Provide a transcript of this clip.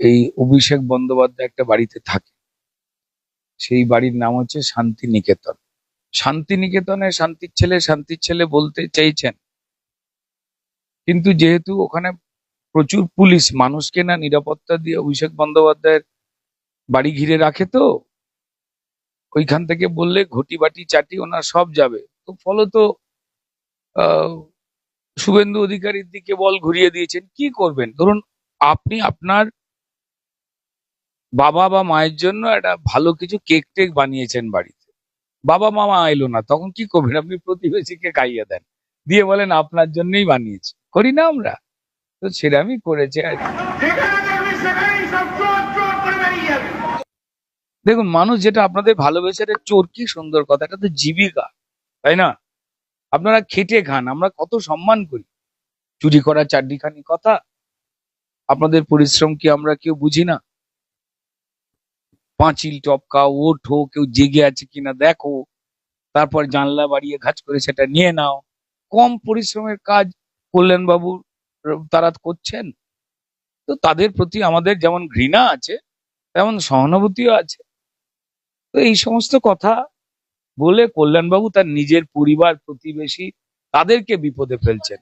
এই অভিষেক বন্দ্যোপাধ্যায় একটা বাড়িতে থাকে। সেই বাড়ির নাম হচ্ছে শান্তিনিকেতন। শান্তিনিকেতনে শান্তির ছেলে শান্তির ছেলে বলতে চাইছেন। কিন্তু যেহেতু ওখানে প্রচুর পুলিশ মানুষকে না নিরাপত্তা দিয়ে অভিষেক বন্দ্যোপাধ্যায়ের বাড়ি ঘিরে রাখে তো ওইখান থেকে বললে ঘটি বাটি চাটি ওনার সব যাবে। তো ফলত আহ, শুভেন্দু অধিকারীর দিকে বল ঘুরিয়ে দিয়েছেন। কি করবেন? ধরুন আপনি আপনার বাবা বা মায়ের জন্য একটা ভালো কিছু কেক টেক বানিয়েছেন বাড়িতে। বাবা মামা এলো না, তখন কি করবেন? আপনি প্রতিবেশীকে খাইয়ে দেন। দিয়ে বলেন, আপনার জন্যই বানিয়েছি। করি না আমরা? তো সেরামই করেছে আর দেখুন, মানুষ যেটা আপনাদের ভালোবেসে চোর কি সুন্দর কথা, এটা তো জীবিকা, তাই না? আপনারা খেটে খান, আমরা কত সম্মান করি। চুরি করা চারটিখানি কথা, আপনাদের পরিশ্রম কি আমরা কেউ বুঝি না? পাঁচিল টপকাও, ওঠো, কেউ জেগে আছে কিনা দেখো, তারপর জানলা বাড়িয়ে ঘাজ করে সেটা নিয়ে নাও। কম পরিশ্রমের কাজ কল্যাণ বাবু তারা করছেন। তো তাদের প্রতি আমাদের যেমন ঘৃণা আছে, তেমন সহানুভূতিও আছে। তো এই সমস্ত কথা বলে কল্যাণবাবু তার নিজের পরিবার প্রতিবেশী তাদেরকে বিপদে ফেলছেন।